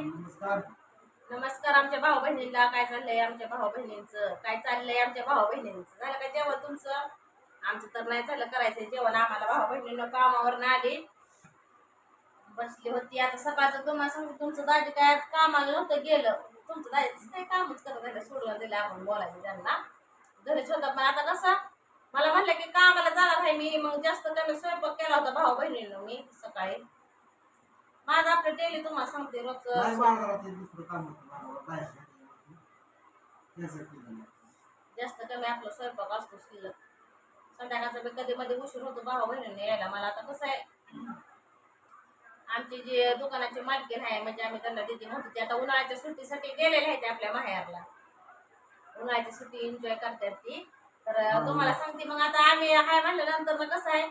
नमस्कार. नमस्कार आमच्या भाऊ बहिणीला काय चाललंय? आमच्या भाऊ बहिणींचं काय चाललंय? आमच्या भाऊ बहिणींचं झालं का जेवण तुमचं? आमचं तर नाही झालं करायचं जेवण. आम्हाला भाऊ बहिणीनं कामावर आली. बसली होती. आता सकाळचं तुम्हाला सांगते तुमचं दाजी काय आज कामाला नव्हतं गेलं. तुमचं दाजी काय कामच करत राहिलं सोडून दिलं आपण बोलायचं त्यांना. घरीच होता. पण आता कसं? मला म्हणलं की कामाला जाणार आहे मी. मग जास्त कमी स्वयंपाक केला होता भाऊ बहिणीनं मी सकाळी. माझं आपलं डेली तुम्हाला सांगते नाही रोज बाजारात ते दुसरं काम होतं बाजारात बाहेर जायचं. त्याचं केलं नाही. जास्त कमी आपला स्वयंपाक असतो शिल्लक संध्याकाळचा बी कधी मध्ये उशीर होतो भाऊ बहिणीने यायला. मला आता कसं आहे आमची जे दुकानाची मालकीन आहे म्हणजे आम्ही त्यांना दिदी म्हणतो ते आता उन्हाळ्याच्या सुट्टीसाठी गेलेले आहेत आपल्या माहेरला उन्हाळ्याची सुट्टी एन्जॉय करतात ती. तर तुम्हाला सांगते मग आता आम्ही हाय म्हणल्यानंतर मग कसं आहे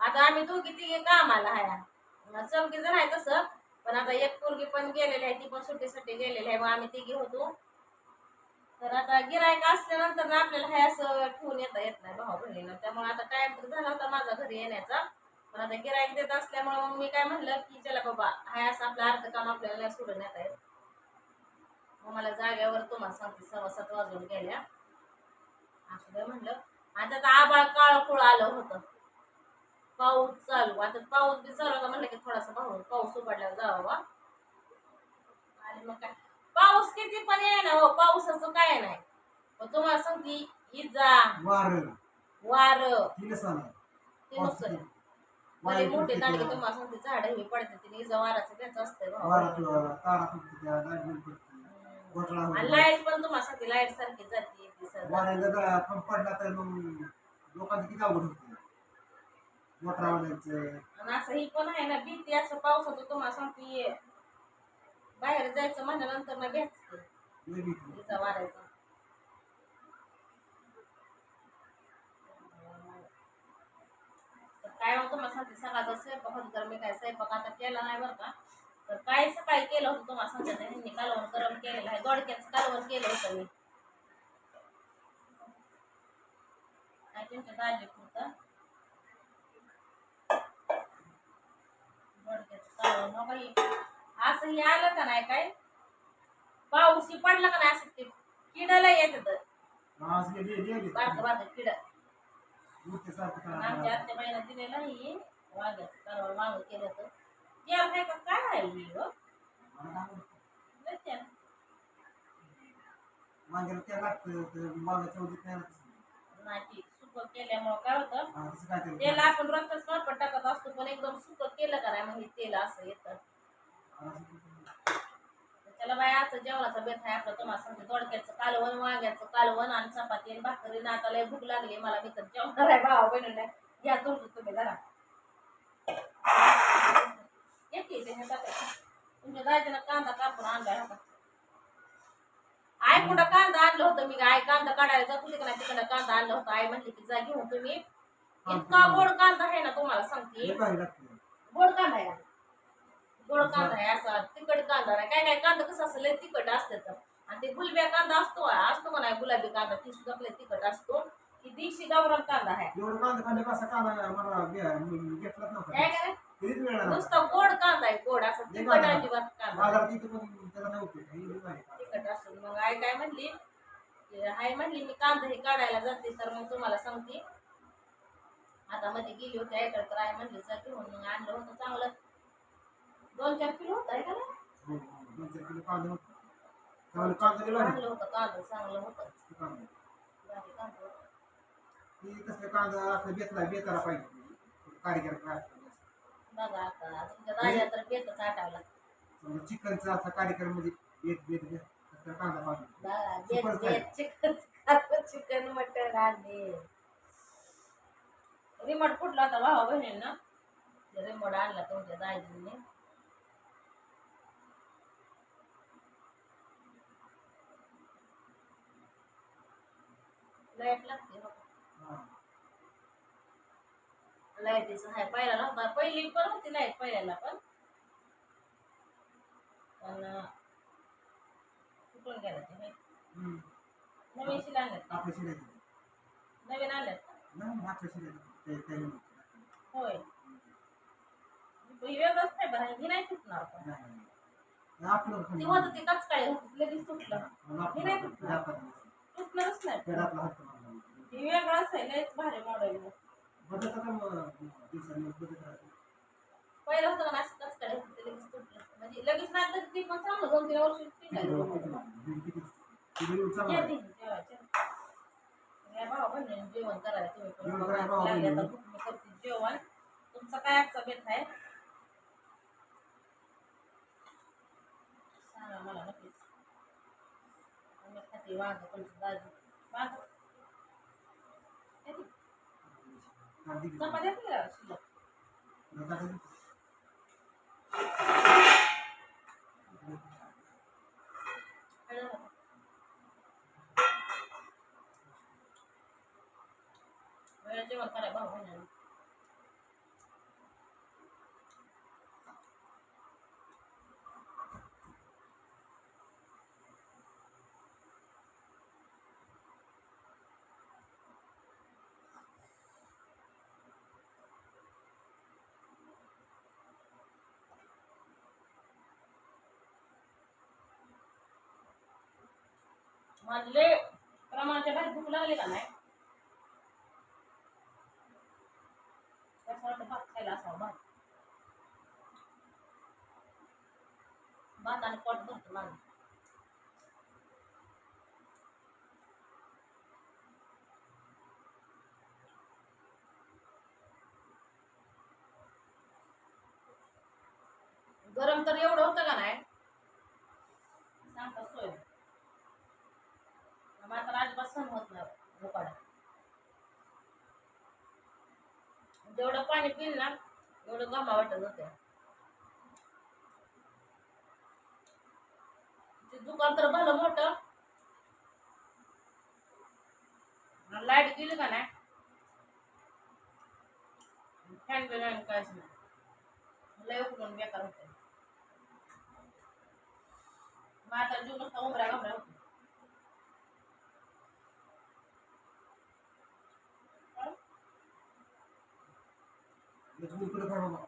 आता आम्ही दोघी तिघे कामाला आहे चौघी जण आहे तसं पण आता एक पोरगी पण गेलेली आहे ती पण सुट्टीसाठी गेलेली आहे मग आम्ही तिघी होतो. तर आता गिरायक असल्यानंतर ना आपल्याला हे असं ठेवून येता येत नाही भाऊ बहिणीनं त्यामुळे आता टाइम तर झाला होता माझा घरी येण्याचा. पण आता गिरायक देत असल्यामुळे मग मी काय म्हणलं की चला बाबा हाय असं आपलं अर्ध काम आपल्याला सोडून येता येत. मग मला जाग्यावर तुम्हाला सांगते सव्वा सात वाजून गेल्या. असं काय म्हणलं. आणि आता आबाळ काळ कुळ आलं होतं. पाऊस चालू. आता पाऊस बी चालू होता म्हणलं की थोडासा पाऊस पाऊस उघडल्यावर जावा आणि मग काय? पाऊस किती पण आहे ना हो पावसाचं काय नाही. पण तुम्हाला सांगते इजा वारं वार. ती नुसतं मध्ये मोठे दांडगे तुम्हाला सांगते झाड हे पडते ते इजा वाराचं असतंय भाऊ. लाइट पण तुम्हाला सांगते लाइट सारखी जाते पडला तर मग लोकांचं किती होतं. मोटरवाल्यांचं. आणि असं ही पण आहे ना भीती असं पावसाचं तुम्हाला सांगते बाहेर जायचं म्हणल्यानंतर ना भेटते. लय भीती. वारायचा तर काय होतं मला सांगते सकाळचा स्वयंपाक होता तर मी काय स्वयंपाक आता केला नाही बरं का. तर काय सकाळी केलं होतं तुम्हाला सांगते ह्यांनी कालवण गरम केलेलं आहे. दोडक्याचं कालवण केलं होतं मी. काय तुमच्या दाजी हो बाई असं हे आलं का नाही काय? पाऊस ही पडला का नाही असं ते किडाला येत बारकं बारकं किड. आमच्या. आत्या बाईला दिलेलं आहे वांग्याचं कालवण मागं केलं तर. ते आहे का? काय आहे ही हो? त्या. लागतं नाही लागत. नाही सुकं केल्यामुळं काय होतं? तरी. तेल आपण रोजच वापर टाकत असतो पण एकदम सुकं केलं का नाही मग हे तेल असं येतं. त्याला बाय आजचं जेवणाचा बेत आहे आपलं तुम्हाला सांगते दोडक्याचं कालवण वांग्याचं कालवण आणि चपाती आणि भाकरी. ना आता लय भूक लागली मला मी तर जेवणार आहे भावा बहिणीला. घ्या तुमचं तुम्ही जरा येते. तुमच्या दाजीनं कांदा कापून आणलाय होता आणलं होतं मी आई कांदा काढायला जात होते का नाही तिकडं कांदा आणलं होतं. आई म्हणली की जा घेऊन तुम्ही. इतका गोड कांदा आहे ना तुम्हाला सांगते. गोड कांदा आहे. गोड कांदा आहे असा तिखट कांदा नाही. काय काय कांदा कसं असं लय तिखट असते तर. आणि ते गुलब्या कांदा असतो असतो का नाही गुलाबी कांदा ती सुद्धा लय तिखट असतो. ती देशी गावरान कांदा आहे. काय काय? नुसतं गोड कांदा आहे गोड असं तिखट अजिबात कांदा. तिखट असून मग आई काय म्हणली ते आई म्हटली मी कांदा हे काढायला जाते तर मग तुम्हाला सांगते आता मध्ये गेली होती आईकडे तर आहे म्हणली जा घेऊन मग आणलं होतं चांगलं दोन चार किलो होतं आहे का नाही? हो, हो. दोन किलो आणलं होतं कांदा चांगलं होतं कांदा. कांदा होतं. ती तसलं कांदा असं बेतला बेताला पाहिजे कारीगर काय बघा आता तुमच्या दाजा तर बेतच आटावला समजा चिकनचा असा कार्यक्रम म्हणजे मध्ये बेत बेत कांदा पाहिजे चिकन मटन आणले रिमोट कुठला होता भावा बहिणींना. रिमोट आणला तुमच्या दाजीने. लाइट लागते हो. हा. लाईटीचं आहे पहिला नव्हता. पहिली पण होती लाइट पहिल्याला पण. पण नवीन शिला आणल्यात आपल्या शिरायचं नवीन आणल्यात नाही आपल्या शिरायचं ते ते होय. ही आहे ही नाही तुटणार पण. नाही आपलं ते होतं ते कचकाळे होतं लगेच तुटलं हे नाही तुटलं. आपलं तुटणारच नाही. हात. हे वेगळंच आहे लयच भारी मॉडेल बदलत का मग दिवसांनी बदलत राहते. पहिलं होतं ना असं कचकाळे होतं ते लगेच तुटलं म्हणजे लगेच नाही तर ते पण चांगलं दोन तीन वर्ष टिकायचं. वेळ- किती? वेळ- किती- किती वेळ चांगला या आहे. दिन जेवायचं. या भावा बहिणीने जेवण करायला तुम्ही पण जेवण करायला भावा लागले आता बहिणीने. भूक मी करते जेवण तुमचा काय आजचा बेत आहे सांगा मला नक्कीच आम्ही खाते वांग तुमची दाजी वांग किती? कांदी किती? चपात्या किती आहे शिल्लक? माझले प्रमाणाच्या बाहेर भूक लागली का नाही? कसं वाटतं भात खायला असावं भात. भात आणि पोट भरतो माझं गरम तर एवढं होतं का नाही सांगता सोय मात्र अजिबात सहन होत नाही भोकाडा जेवढं पाणी पिल ना तेवढं गमा वाटत होत्या ते दुकान तर भलं मोठं. लाइट गेली का नाही? फॅन बिल आणि काहीच नाही. लय उकडून बेकार होते मग आता जीव नुसता उमऱ्या घाबऱ्या होतो याचं उलटं खा बाबा.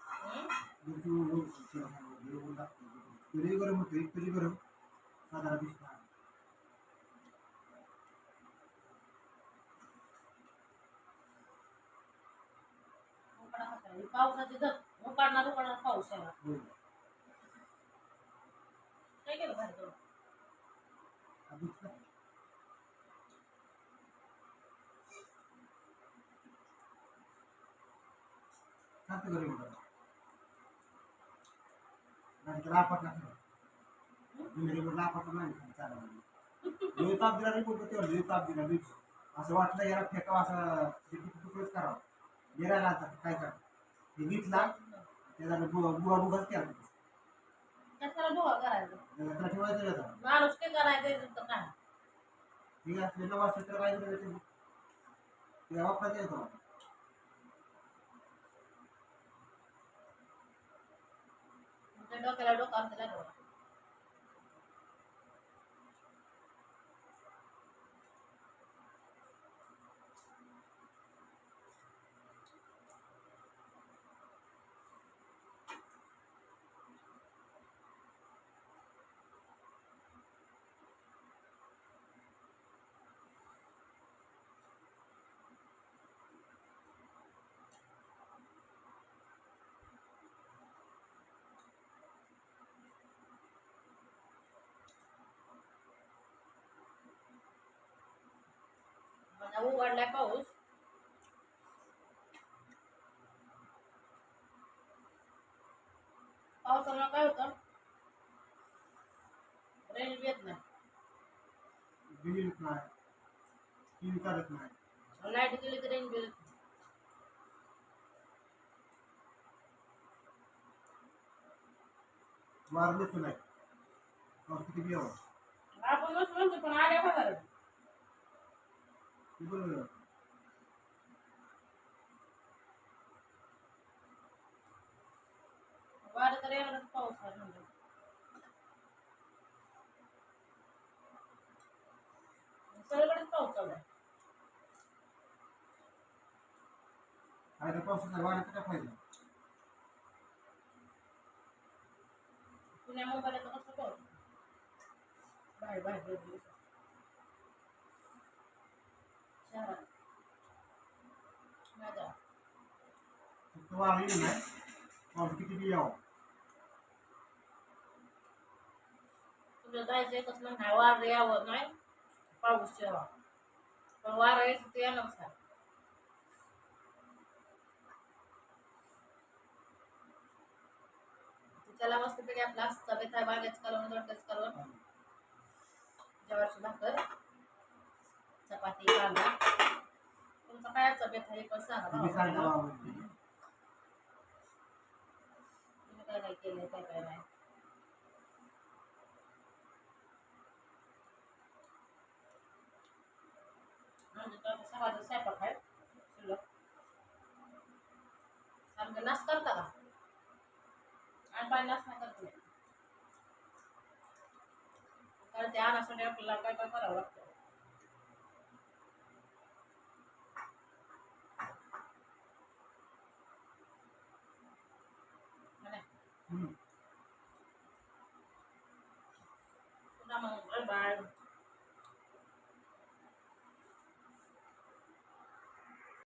हम्म? याचं उलटं खा. जेवण लागतं. तरी गरम होतं एक तरी गरम साधारण दिसतं. उकाडा कसा आहे? पावसाची धग उकाडणार उकाडणार पाऊस याला होय. काय केलं बाहेर चालणार. आपण ताप दिला रिपोर्ट तेव्हा दिला लयच. असं वाटलं याला फेकावा असं तुकडच करावं निराला आता काय करा हे घेतला त्याचा बुवा बुगाच केला करायचं त्याला ठेवायचं माणूस काय करायचं तर काय ठीक आहे नऊ वाजता तर काय करायचं ते वापरायचं येतो तुमच्या डोक्याला डोकं असं उघडलाय पाऊस. पावसामुळे काय होतं? रेंज येत नाही. बिल येत नाही. टी व्ही चालत नाही. लाइट गेली तर रेंज नाही. वारलेच आपण म्हणतो पण आल्या बघा ते वारं तर येणारच पाऊस आहे म्हणजे सगळीकडेच पाऊस चालू आहे फायदा पावसाचा वाढायचा काय फायदा पुण्या मोबाईलचं कसं पाऊस बाहेर बाहेर फक्त वाढली नाही पाऊस किती बी यावं तुझं जायचं एकच म्हणणं आहे वारं यावं नाही पाऊस पण वारं यायचं ते येणारच आहे त्याला मस्तपैकी आपला असता बेथा बागेच करून दोडक्याच करून जेवायची भाकर चपाती कांदा तुमचा कायचा बेथा हे पण सांगा. सांगा बाबा. तुम्ही काय काय केलंय काय काय नाही म्हणजे तो आता सकाळचा स्वयंपाक आहे. शिल्लक. आमचं नाश करता का? आणि पाणी नाश नाही करत. नाही कारण त्या आणण्यासाठी आपल्याला काय काय करावं लागतं?